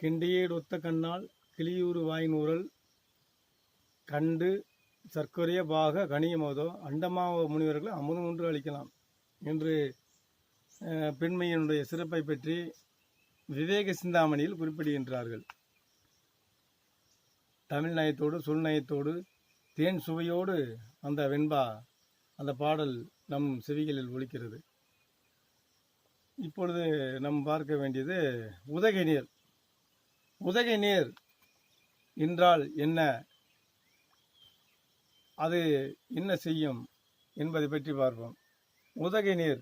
கிண்டியேடு ஒத்த கண்ணால் கிளியூறு வாய்நூறல் கண்டு சர்க்கரைய பாக கனியமோதோ அண்டமாவ முனிவர்கள் அமுதம் ஒன்று அளிக்கலாம் என்று பெண்மையினுடைய சிறப்பை பற்றி விவேக சிந்தாமணியில் குறிப்பிடுகின்றார்கள். தமிழ் நயத்தோடு தேன் சுவையோடு அந்த வெண்பா அந்த பாடல் நம் செவிகளில் ஒலிக்கிறது. இப்பொழுது நாம் பார்க்க வேண்டியது உதகை நீர். உதகை நீர் என்றால் என்ன? அது என்ன செய்யும் என்பதை பற்றி பார்ப்போம். உதகை நீர்.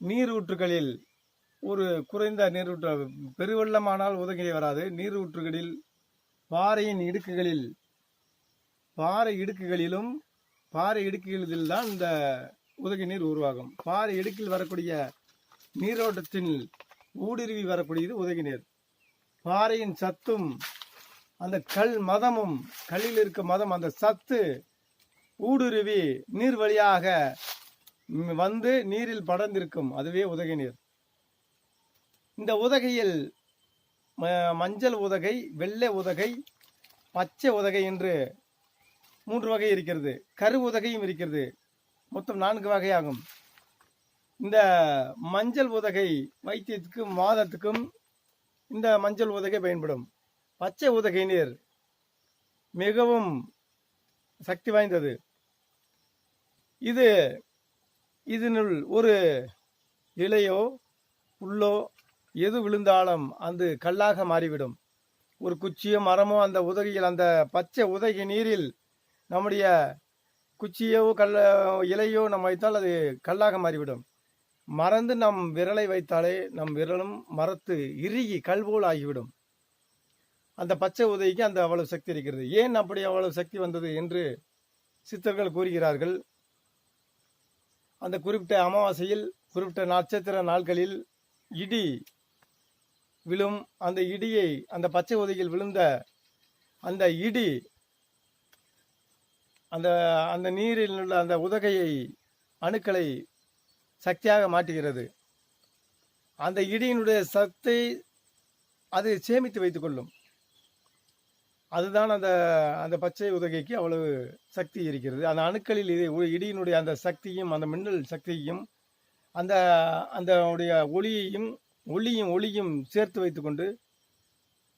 நீரூற்றுகளில் ஒரு குறைந்த நீரூற்று பெருவெள்ளமானால் உதகை வராது. நீரூற்றுகளில் பாறையின் இடுக்குகளில் பாறை இடுக்குகளிலும் பாறை இடுக்குகளில் தான் இந்த உதகை நீர் உருவாகும். பாறை இடுக்கில் வரக்கூடிய நீரோட்டத்தில் ஊடுருவி வரக்கூடியது உதகை நீர். பாறையின் சத்தும் அந்த கல் மதமும் கல்லில் இருக்க மதம் அந்த சத்து ஊடுருவி நீர் வழியாக வந்து நீரில் படர்ந்திருக்கும். அதுவே உதகை நீர். இந்த உதகையில் ம- மஞ்சள் உதகை வெள்ளை உதகை பச்சை உதகை என்று மூன்று வகை இருக்கிறது. கரு உதகையும் இருக்கிறது. மொத்தம் நான்கு வகையாகும். இந்த மஞ்சள் உதகை வைத்தியத்துக்கும் வாதத்துக்கும் இந்த மஞ்சள் உதகை பயன்படும். பச்சை உதகை நீர் மிகவும் சக்தி வாய்ந்தது. இது இதனுள் ஒரு இலையோ புல்லோ எது விழுந்தாலும் அது கல்லாக மாறிவிடும். ஒரு குச்சியோ மரமோ அந்த உதகையில் அந்த பச்சை உதகி நீரில் நம்முடைய குச்சியோ கல்ல இலையோ நம்ம வைத்தால் அது கல்லாக மாறிவிடும். மறந்து நம் விரலை வைத்தாலே நம் விரலும் மரத்து இறுகி கல்போல் ஆகிவிடும். அந்த பச்சை உதவிக்கு அந்த அவ்வளவு சக்தி இருக்கிறது. ஏன் அப்படி அவ்வளவு சக்தி வந்தது என்று சித்தர்கள் கூறுகிறார்கள். அந்த குறிப்பிட்ட அமாவாசையில் குறிப்பிட்ட நட்சத்திர நாட்களில் இடி விழும் அந்த இடியை அந்த பச்சை உதையில் விழுந்த அந்த இடி அந்த அந்த நீரில் உள்ள அந்த உதகையை அணுக்களை சக்தியாக மாட்டுகிறது அந்த இடியினுடைய சத்தை அது சேமித்து வைத்துக்கொள்ளும் அதுதான் அந்த அந்த பச்சை உதகைக்கு அவ்வளவு சக்தி இருக்கிறது. அந்த அணுக்களில் இது இடியினுடைய அந்த சக்தியும் அந்த மின்னல் சக்தியையும் அந்த அந்த உடைய ஒளியையும் ஒளியும் ஒளியும் சேர்த்து வைத்துக்கொண்டு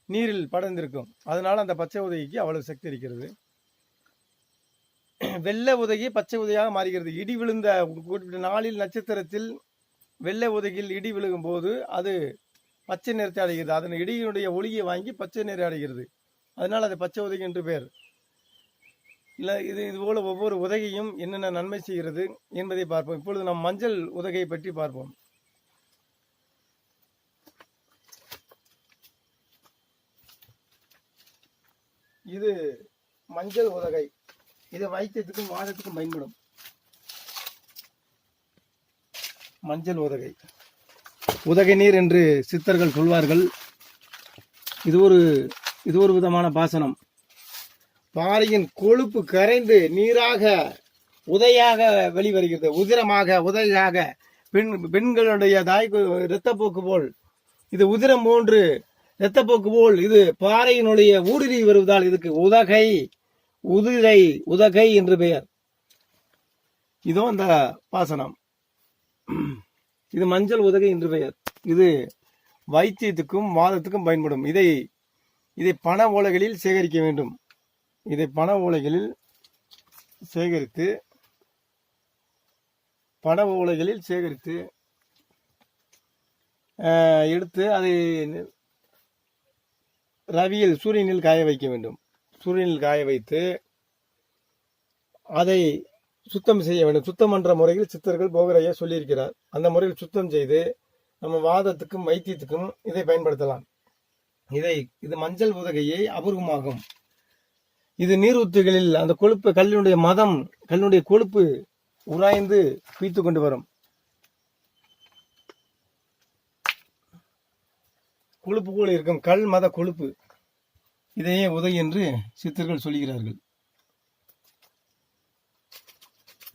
நீரில் படர்ந்திருக்கும். அதனால் அந்த பச்சை உதகைக்கு அவ்வளவு சக்தி இருக்கிறது. வெள்ளை உதகி பச்சை உதவியாக மாறுகிறது. இடி விழுந்த குறிப்பிட்ட நாளில் நட்சத்திரத்தில் வெள்ளை உதகில் இடி விழுகும் போது அது பச்சை நிறத்தை அடைகிறது. அதன் இடியினுடைய ஒளியை வாங்கி பச்சை நிறை அடைகிறது. அதனால் அது பச்சை உதகி என்று பெயர். இல்லை இது இதுபோல் ஒவ்வொரு உதகையும் என்னென்ன நன்மை செய்கிறது என்பதை பார்ப்போம். இப்பொழுது நாம் மஞ்சள் உதகையை பற்றி பார்ப்போம். இது மஞ்சள் உதகை. இது வைத்தியத்துக்கும் வாதத்துக்கும் பயன்படும். மஞ்சள் உதகை. உதகை நீர் என்று சித்தர்கள் சொல்வார்கள். இது ஒரு இது ஒரு விதமான பாசனம். பாறையின் கொழுப்பு கரைந்து நீராக உதையாக வெளிவருகிறது. உதிரமாக உதையாக. பெண் பெண்களுடைய தாய் இரத்தப்போக்கு போல். இது உதிரம் போன்று இரத்தப்போக்கு போல். இது பாறையினுடைய ஊடுருவி வருவதால் இதுக்கு உதகை உதிரை உதகை என்று பெயர். இதோ அந்த பாசனம். இது மஞ்சள் உதகை என்று பெயர். இது வைத்தியத்துக்கும் வாதத்துக்கும் பயன்படும். இதை இதை பண ஓலைகளில் சேகரிக்க வேண்டும். இதை பண ஓலைகளில் சேகரித்து பண ஓலைகளில் சேகரித்து எடுத்து அதை ரவியில் சூரியனில் காய வைக்க வேண்டும். சூரியனில் காய வைத்து அதை சுத்தம் செய்ய வேண்டும். சுத்தம் என்ற முறையில் சித்தர்கள் போகரையா சொல்லியிருக்கிறார். அந்த முறையில் சுத்தம் செய்து நம்ம வாதத்துக்கும் வைத்தியத்துக்கும் இதை பயன்படுத்தலாம். இதை இது மஞ்சள் உதகையை அபூர்வமாகும். இது நீரூற்றுகளில் அந்த கொழுப்பு கல்லினுடைய மதம் கல்லினுடைய கொழுப்பு உராய்ந்து பீத்து கொண்டு வரும். கொழுப்பு கூட இருக்கும். கல் மத கொழுப்பு. இதையே உதை என்று சித்தர்கள் சொல்கிறார்கள்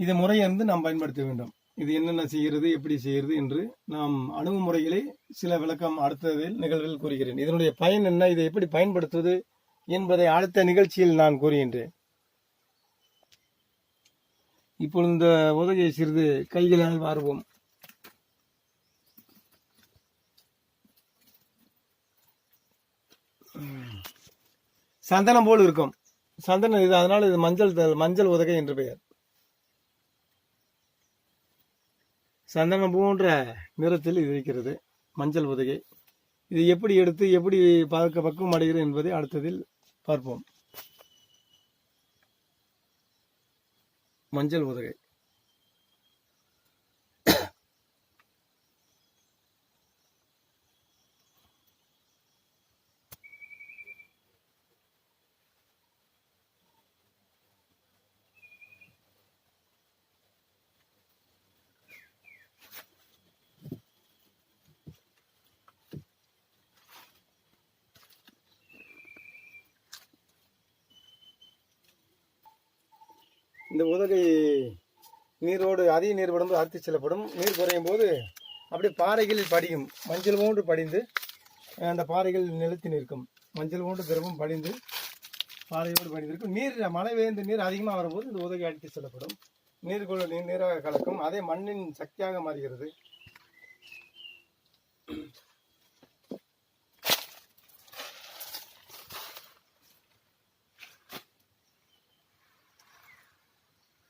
இது முறையிருந்து நாம் பயன்படுத்த வேண்டும். இது என்னென்ன செய்கிறது எப்படி செய்கிறது என்று நாம் அணுகுமுறைகளை சில விளக்கம் அடுத்ததில் நிகழ்வில் கூறுகிறேன். இதனுடைய பயன் என்ன இதை எப்படி பயன்படுத்துவது என்பதை அடுத்த நிகழ்ச்சியில் நான் கூறுகின்றேன். இப்பொழுது இந்த உதவியை சிறிது கைகளால் வாருவோம். சந்தனம் போல் இருக்கும். சந்தனம் இது அதனால இது மஞ்சள் மஞ்சள் உதகை என்று பெயர். சந்தனம் போன்ற நிறத்தில் இது இருக்கிறது மஞ்சள் உதகை. இது எப்படி எடுத்து எப்படி பார்க்க பக்குவம் அடைகிறது என்பதை அடுத்ததில் பார்ப்போம். மஞ்சள் உதகை. இந்த உதகை நீரோடு அதிக நீர் விடும்போது அறுத்து செல்லப்படும். நீர் குறையும் போது அப்படியே பாறைகளில் படியும். மஞ்சள் போன்று படிந்து அந்த பாறைகள் நிலத்தி நிற்கும். மஞ்சள் போன்று திரவம் படிந்து பாறையோடு படிந்திருக்கும் நீர் மழை பெய்ந்த நீர் அதிகமாக வரும்போது இந்த உதகை அடித்து செல்லப்படும். நீர் நீர் நீராக கலக்கும். அதே மண்ணின் சக்தியாக மாறுகிறது.